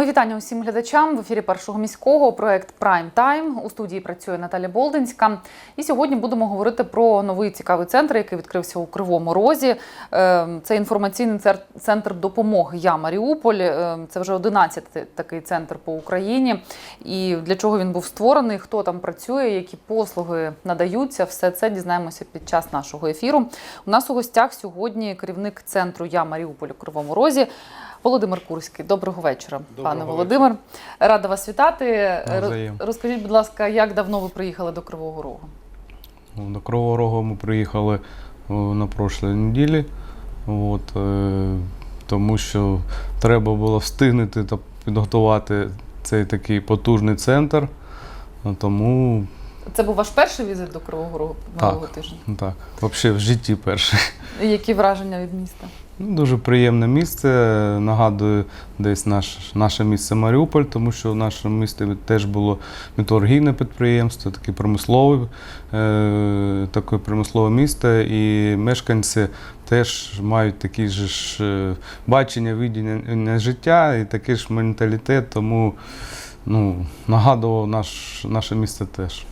Мої вітання усім глядачам в ефірі першого міського проект Прайм Тайм. У студії працює Наталя Болдинська. І сьогодні будемо говорити про новий цікавий центр, який відкрився у Кривому Розі. Е, Це інформаційний центр допомоги Я Маріуполь. Е, Це вже 11 такий центр по Україні. І для чого він був створений, хто там працює, які послуги надаються, все це дізнаємося під час нашого ефіру. У нас у гостях сьогодні керівник центру Я Маріуполь у Кривому Розі. Володимир Курський, доброго вечора, Доброго пане Володимир. Рада вас вітати. Навзаєм. Розкажіть, будь ласка, як давно ви приїхали до Кривого Рогу? До Кривого Рогу ми приїхали на прошлій неділі, от, е, тому що треба було встигнути та підготувати цей такий потужний центр. Ну, Тому Це був ваш перший візит до Кривого Рогу минулого тижня. так, взагалі в житті перший. Які враження від міста? Ну, Дуже приємне місце. Нагадую, десь наш, наше місце Маріуполь, тому що в нашому місті теж було металургійне підприємство, таке промислове, е, таке промислове місто, і мешканці теж мають такі ж е, бачення, видіння життя і такий ж менталітет, тому ну, нагадував наш, наше місце теж.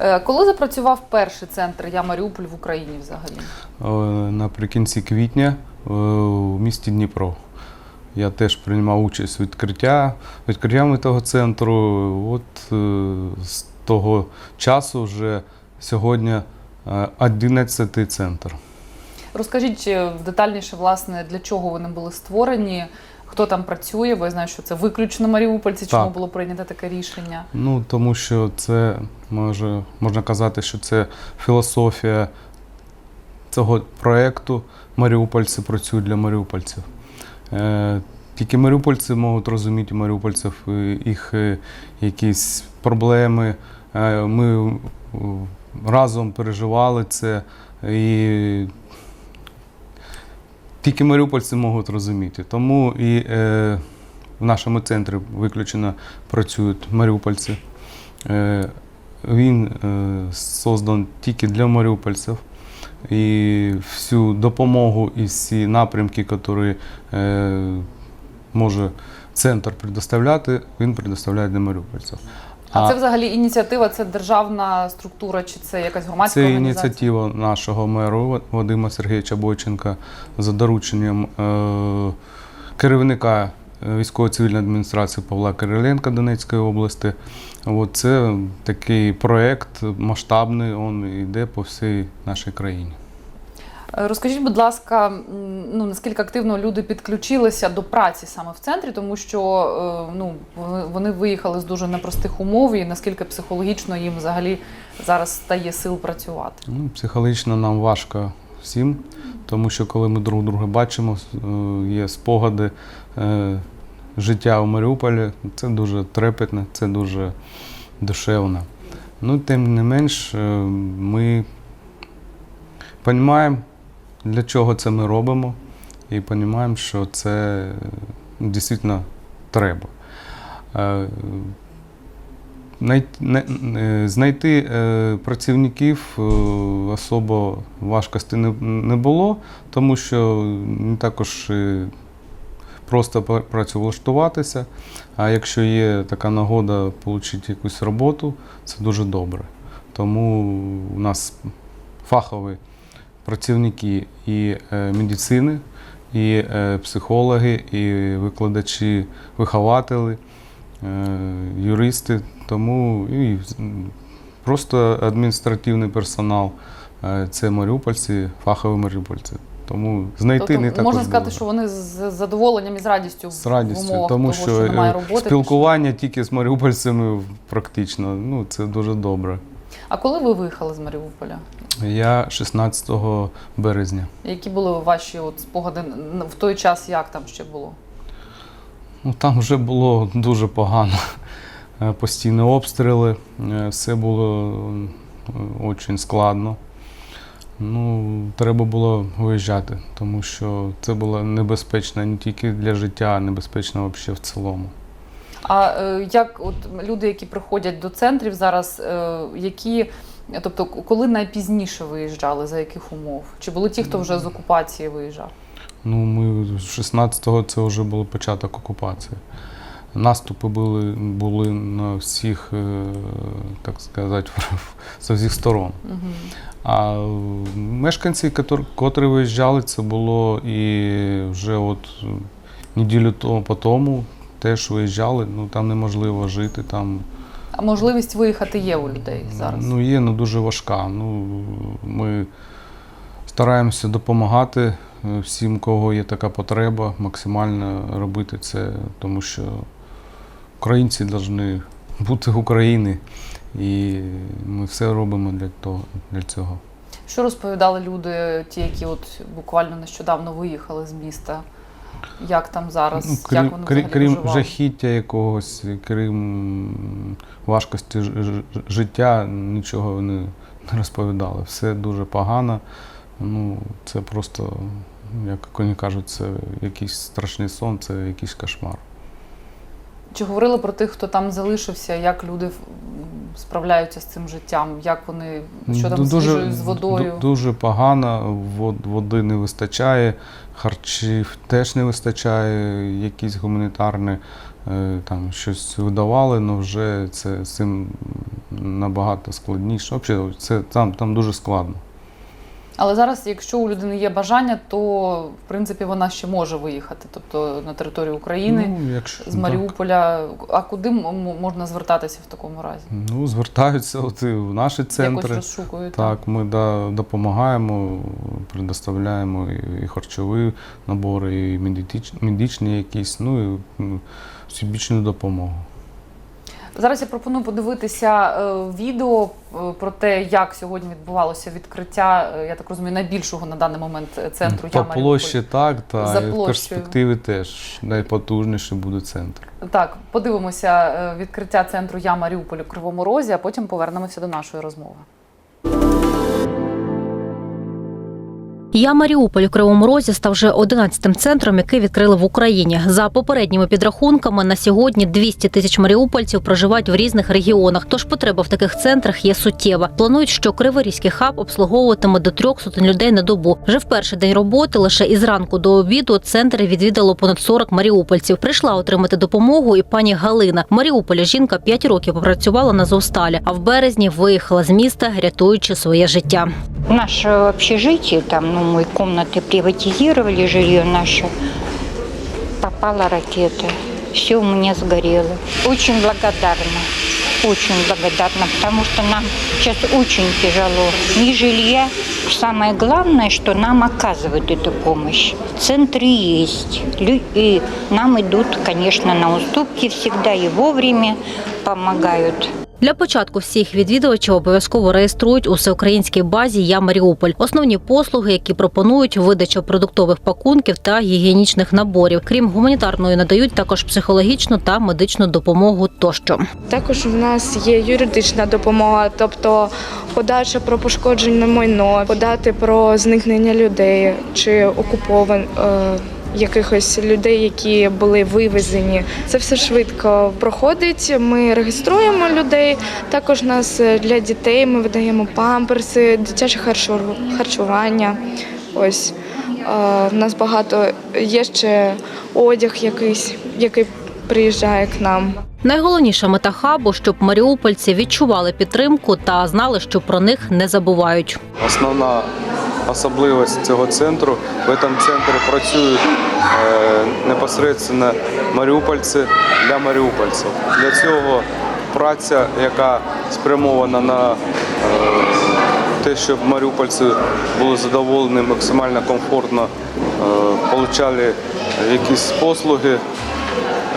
Е, Коли запрацював перший центр Я Маріуполь в Україні взагалі? Е, наприкінці квітня е, у місті Дніпро. Я теж приймав участь в відкриття, відкриттями того центру. От з того часу вже сьогодні е, 11 центр. Розкажіть детальніше, власне, для чого вони були створені, хто там працює, бо я знаю, що це виключно маріупольці, чому Так. було прийнято таке рішення. Ну, тому що це може, можна казати, що це філософія цього проєкту. Маріупольці працюють для маріупольців. Е, тільки маріупольці можуть розуміти маріупольців, е, їх е, якісь проблеми. Е, ми разом переживали це. І тільки маріупольці можуть розуміти. Тому і е, в нашому центрі виключено працюють маріупольці. Е, він е, создан тільки для маріупольців. І всю допомогу і всі напрямки, які е, може центр предоставляти, він предоставляє для маріупольців. А, це взагалі ініціатива, це державна структура, чи це якась громадська Це організація? ініціатива нашого меру Вадима Сергійовича Бойченка за дорученням е, керівника е, військово-цивільної адміністрації Павла Кириленка Донецької області. От це такий проєкт масштабний, він йде по всій нашій країні. Розкажіть, будь ласка, ну наскільки активно люди підключилися до праці саме в центрі, тому що е, ну вони- виїхали з дуже непростих умов, і наскільки психологічно їм взагалі зараз стає сил працювати? Ну, психологічно нам важко всім, тому що коли ми друг друга бачимо, е, є спогади е, життя у Маріуполі, це дуже трепетно, це дуже душевно. Ну, тим не менш, ми розуміємо, для чого це ми робимо, і розуміємо, що це дійсно треба. Е, е, Знайти е, працівників особо важкості не, було, тому що не також просто працевлаштуватися. А якщо є така нагода отримати якусь роботу, це дуже добре. Тому у нас фахові працівники і е, медицини, і е, психологи, і викладачі, вихователі, е, юристи, тому і просто адміністративний персонал це маріупольці, фахові маріупольці. Тому знайти не так можна сказати, що вони з задоволенням і з радістю з радістю, в умовах тому того, що, що немає роботи. спілкування тільки з маріупольцями практично, ну це дуже добре. А коли ви виїхали з Маріуполя? Я 16 березня. Які були ваші от спогади в той час, як там ще було? Ну, там вже було дуже погано. Е, Постійні обстріли, е, все було дуже складно. Ну, треба було виїжджати, тому що це було небезпечно не тільки для життя, а небезпечно взагалі в цілому. А е, як от люди, які приходять до центрів зараз, е, які, тобто, коли найпізніше виїжджали, за яких умов? Чи були ті, хто вже з окупації виїжджав? Ну, ми з 16-го це вже був початок окупації. Наступи були, були на всіх, е, так сказати, з усіх сторон. Угу. А мешканці, котрі виїжджали, це було і вже от неділю тому теж виїжджали, ну там неможливо жити, там А можливість виїхати є у людей зараз. Ну, є, ну дуже важка. Ну, ми стараємося допомагати е, всім, кого є така потреба, максимально робити це, тому що українці повинні бути України. І ми все робимо для, того, для цього. Що розповідали люди, ті, які от буквально нещодавно виїхали з міста? Як там зараз? Ну, крім, Як воно крім, крім жахіття якогось, крім важкості життя, нічого вони не розповідали. Все дуже погано. Ну, це просто, як вони кажуть, це якийсь страшний сон, це якийсь кошмар. Чи говорили про тих, хто там залишився, як люди справляються з цим життям? Як вони що там з Дуже- їжею, з водою? Дуже погано, вод- води не вистачає, харчів теж не вистачає, якісь гуманітарні е, там щось видавали, але вже це цим набагато складніше. Взагалі, це там, там дуже складно. Але зараз, якщо у людини є бажання, то в принципі вона ще може виїхати, тобто на територію України. Ну, якщо, З так. Маріуполя, а куди можна звертатися в такому разі? Ну, звертаються от і в наші Якось центри. розшукують. Так, ми да, допомагаємо, предоставляємо і, харчові набори, і медичні, якісь, ну і всебічну допомогу. Зараз я пропоную подивитися е, відео е, про те, як сьогодні відбувалося відкриття, е, я так розумію, найбільшого на даний момент центру По «Я площі так, та За площею. перспективі теж найпотужніший буде центр. Так, подивимося відкриття центру Я Маріуполь у Кривому Розі, а потім повернемося до нашої розмови. Я Маріуполь у Кривому Розі став вже 11-тим центром, який відкрили в Україні. За попередніми підрахунками, на сьогодні 200 тисяч маріупольців проживають в різних регіонах. Тож потреба в таких центрах є суттєва. Планують, що Криворізький хаб обслуговуватиме до трьох сотень людей на добу. Вже в перший день роботи, лише із ранку до обіду, центр відвідало понад 40 маріупольців. Прийшла отримати допомогу і пані Галина. В Маріуполі жінка 5 років попрацювала на Зовсталі, а в березні виїхала з міста, рятуючи своє життя. Наше общежитие, там, ну, мы комнаты приватизировали, жилье наше, попала ракета. Все у меня сгорело. Очень благодарна, очень благодарна, потому что нам сейчас очень тяжело. Ни жилья. Самое главное, что нам оказывают эту помощь. Центры есть. И нам идут, конечно, на уступки всегда и вовремя помогают. Для початку всіх відвідувачів обов'язково реєструють у всеукраїнській базі Я Маріуполь. Основні послуги, які пропонують видача продуктових пакунків та гігієнічних наборів. Крім гуманітарної, надають також психологічну та медичну допомогу тощо. Також в нас є юридична допомога, тобто подача про пошкоджене майно, подати про зникнення людей чи окупован. Якихось людей, які були вивезені, це все швидко проходить. Ми реєструємо людей. Також нас е, для дітей ми видаємо памперси, дитяче харчу- харчування. Ось е, в нас багато є ще одяг, якийсь, який приїжджає к нам. Найголовніша мета хабу, щоб маріупольці відчували підтримку та знали, що про них не забувають. Основна особливість цього центру в цьому центрі працюють непосередньо маріупольці для маріупольців. Для цього праця, яка спрямована на е, те, щоб маріупольці були задоволені, максимально комфортно е, отримали якісь послуги.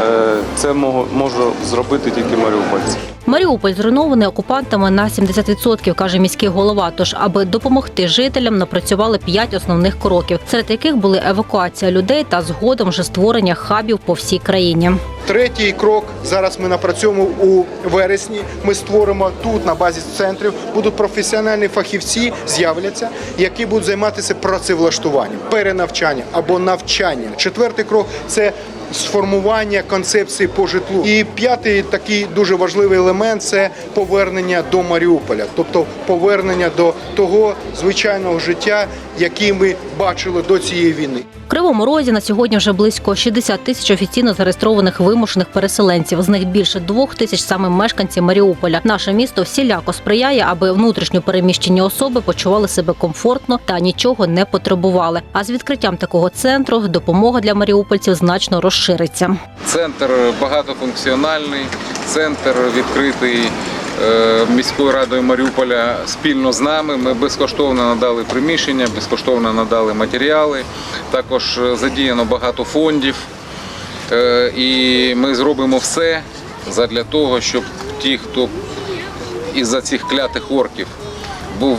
Е, Це може зробити тільки маріупольці. Маріуполь зруйнований окупантами на 70%, каже міський голова. Тож, аби допомогти жителям, напрацювали п'ять основних кроків, серед яких були евакуація людей та згодом вже створення хабів по всій країні. Третій крок зараз ми напрацюємо у вересні. Ми створимо тут на базі центрів. Будуть професіональні фахівці, з'являться, які будуть займатися працевлаштуванням, перенавчанням або навчанням. Четвертий крок це сформування концепції по житлу. І п'ятий такий дуже важливий елемент це повернення до Маріуполя, тобто повернення до того звичайного життя, який ми бачили до цієї війни. Кривому Розі на сьогодні вже близько 60 тисяч офіційно зареєстрованих вимушених переселенців. З них більше двох тисяч саме мешканці Маріуполя. Наше місто всіляко сприяє, аби внутрішньо переміщені особи почували себе комфортно та нічого не потребували. А з відкриттям такого центру допомога для маріупольців значно розшириться. Центр багатофункціональний, центр відкритий міською радою Маріуполя спільно з нами. Ми безкоштовно надали приміщення, безкоштовно надали матеріали. Також е, задіяно багато фондів. Е, І ми зробимо все для того, щоб ті, хто із-за цих клятих орків був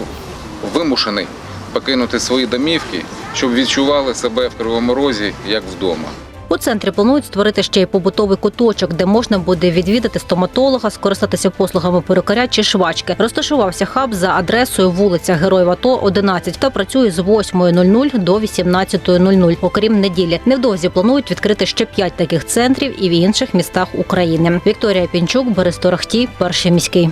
вимушений покинути свої домівки, щоб відчували себе в Кривому Розі як вдома. У центрі планують створити ще й побутовий куточок, де можна буде відвідати стоматолога, скористатися послугами перукаря чи швачки. Розташувався хаб за адресою вулиця Героїв АТО 11 та працює з 8.00 до 18.00, окрім неділі. Невдовзі планують відкрити ще п'ять таких центрів і в інших містах України. Вікторія Пінчук, Борис Торохтій, перший міський.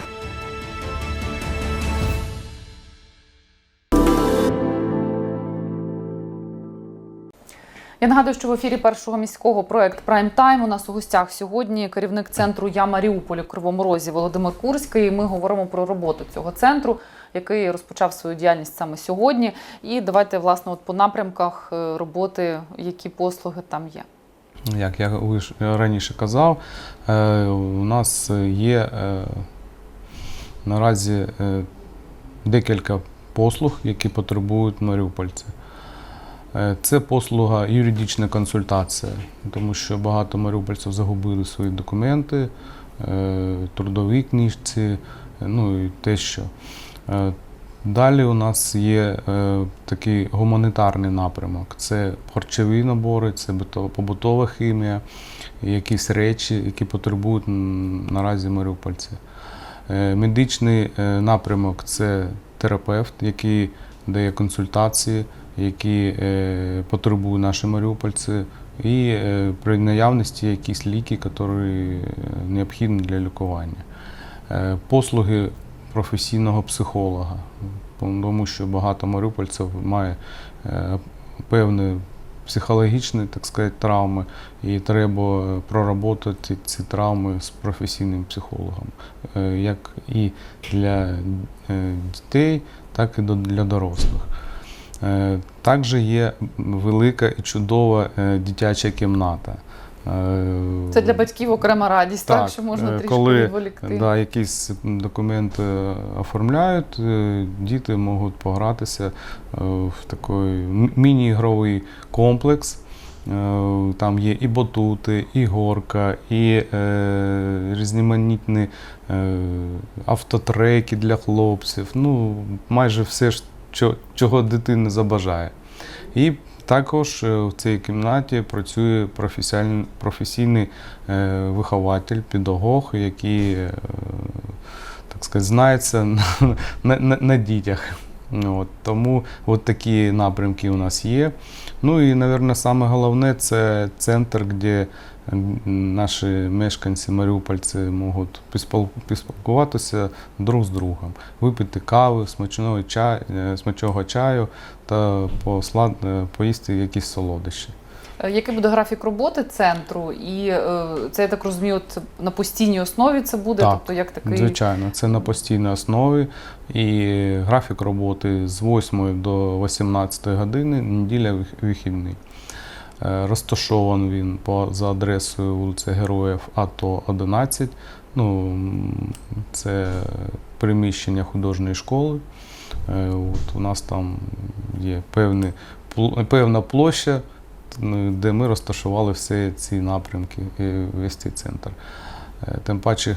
Я нагадую, що в ефірі першого міського проект Прайм Тайм у нас у гостях сьогодні керівник центру Я Маріуполь у Кривому Розі Володимир Курський. І Ми говоримо про роботу цього центру, який розпочав свою діяльність саме сьогодні. І давайте власне от по напрямках е, роботи, які послуги там є. Як я раніше казав, е, у нас є е, наразі декілька послуг, які потребують маріупольці. Е, Це послуга юридична консультація, тому що багато маріупольців загубили свої документи, е, трудові книжці, е, ну і те що. Далі у нас є такий гуманітарний напрямок. Це харчові набори, це побутова хімія, якісь речі, які потребують наразі маріупольці. Медичний напрямок це терапевт, який дає консультації, які е, потребують наші маріупольці, і е, при наявності якісь ліки, які е, необхідні для лікування. Послуги професійного психолога, тому що багато маріупольців має певні психологічні, так сказати, травми, і треба проработати ці травми з професійним психологом, як і для дітей, так і для дорослих. Е, Також є велика і чудова е, дитяча кімната. Е, Це для батьків окрема радість, так, що можна трішки коли відволікти. да, якісь документи оформляють, діти можуть погратися в такий міні-ігровий комплекс. Там є і батути, і горка, і е, різноманітні е, автотреки для хлопців. Ну, майже все, чого дитина забажає. І також е, в цій кімнаті працює професійний е, вихователь, педагог, який, е, так сказати, знається на, на, на, дітях. От, тому от такі напрямки у нас є. Ну і, мабуть, саме головне це центр, де наші мешканці, маріупольці можуть поспіл- поспілкуватися друг з другом, випити кави, смачного чаю, смачного чаю та послад, е, поїсти якісь солодощі. Е, Який буде графік роботи центру? І е, це я так розумію, от на постійній основі це буде, Так, тобто як такий Звичайно, це на постійній основі. І графік роботи з 8 до 18 години, неділя вихідний. Е, Розташований він по, за адресою вулиця Героїв АТО 11. Ну, це приміщення художньої школи. Е, От, у нас там є певні, певна площа, де ми розташували всі ці напрямки, весь цей центр. Е, Тим паче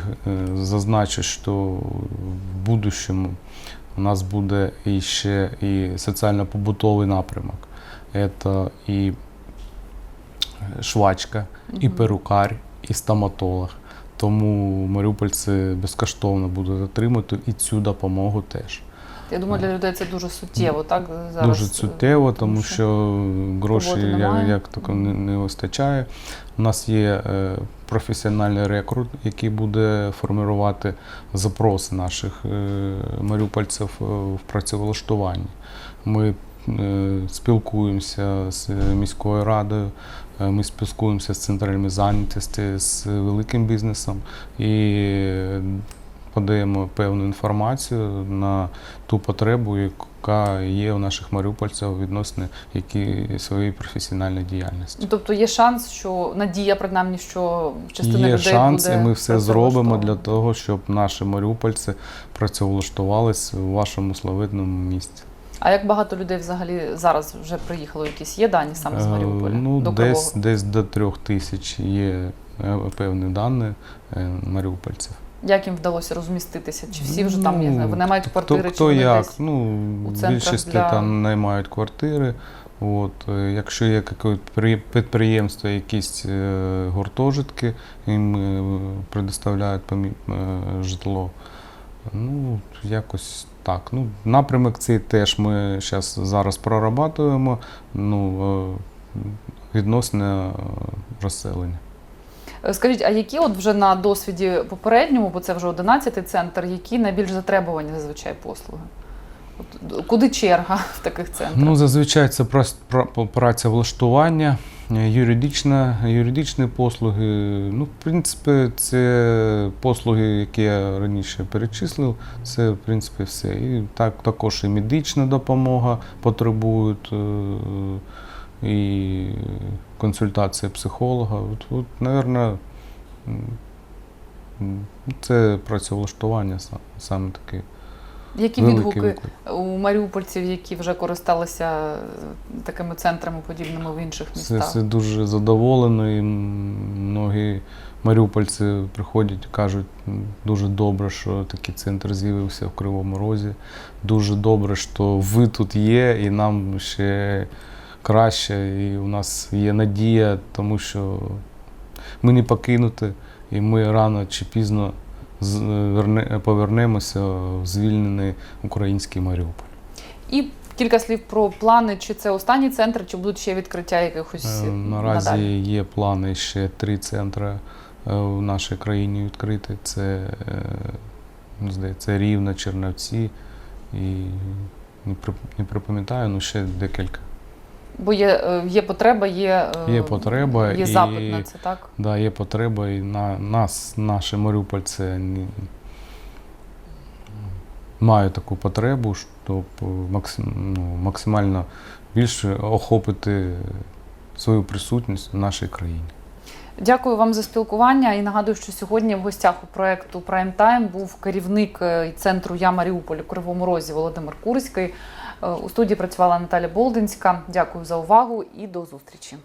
зазначу, що в будущому у нас буде ще і соціально-побутовий напрямок. Це і швачка, і перукар, і стоматолог. Тому маріупольці безкоштовно будуть отримати і цю допомогу теж. Я думаю, для людей це дуже суттєво, так? Зараз Дуже е, суттєво, тому що роботи як, як тако не, не вистачає. У нас є е, професіональний рекрут, який буде формувати запроси наших е, маріупольців е, в працевлаштуванні. Ми е, спілкуємося з міською радою, е, ми спілкуємося з центрами зайнятості, з великим бізнесом і подаємо певну інформацію на ту потребу, яка є у наших маріупольців відносно які своєї професійної діяльності. Тобто є шанс, що надія, принаймні, що частина Є людей шанс, буде і ми все зробимо для того, щоб наші маріупольці працевлаштувалися у вашому славетному місті. А як багато людей взагалі зараз вже приїхало? Якісь є дані саме з Е, Маріуполя? Ну, до десь, Кривого? десь до трьох тисяч є е, певні дані е, маріупольців. Як їм вдалося розміститися? Чи всі вже там, я не знаю, Ну, вони мають квартири, хто, чи хто вони як? десь? Ну, у більшість для- там наймають квартири. От, якщо є якесь підприємство, якісь гуртожитки, їм предоставляють житло. Ну, якось так. Ну, напрямок цей теж ми зараз зараз прорабатуємо ну, е, відносно е, розселення. Е, Скажіть, а які от вже на досвіді попередньому, бо це вже 11-й центр, які найбільш затребувані зазвичай послуги? От, куди черга в таких центрах? Ну, зазвичай це праця влаштування, юридична, юридичні послуги. Ну, в принципі, це послуги, які я раніше перечислив, це в принципі все. І так, також і медична допомога потребують, е, і консультація психолога. От, от мабуть, це працевлаштування саме таке. Які великий відгуки виклик. у маріупольців, які вже користалися е, такими центрами, подібними в інших містах? все дуже задоволено, і многі маріупольці приходять і кажуть, дуже добре, що такий центр з'явився в Кривому Розі. Дуже добре, що ви тут є, і нам ще краще, і у нас є надія, тому що ми не покинуті, і ми рано чи пізно повернемося в звільнений український Маріуполь. І кілька слів про плани, чи це останній центр, чи будуть ще відкриття якихось Е, Наразі надалі? є плани ще три центри е, в нашій країні відкрити. Це, е, здається, Рівна, Чернівці і не припам'ятаю, ну ще декілька. Бо є, е, є потреба, є, е, Є потреба є і- запит на це, так? Да, є потреба, і на нас, наші маріупольці, мають таку потребу, щоб максим, ну, максимально більше охопити свою присутність в нашій країні. Дякую вам за спілкування і нагадую, що сьогодні в гостях у проекту Prime Time був керівник е, центру Я Маріуполь у Кривому Розі Володимир Курський. Е, У студії працювала Наталя Болдинська. Дякую за увагу і до зустрічі.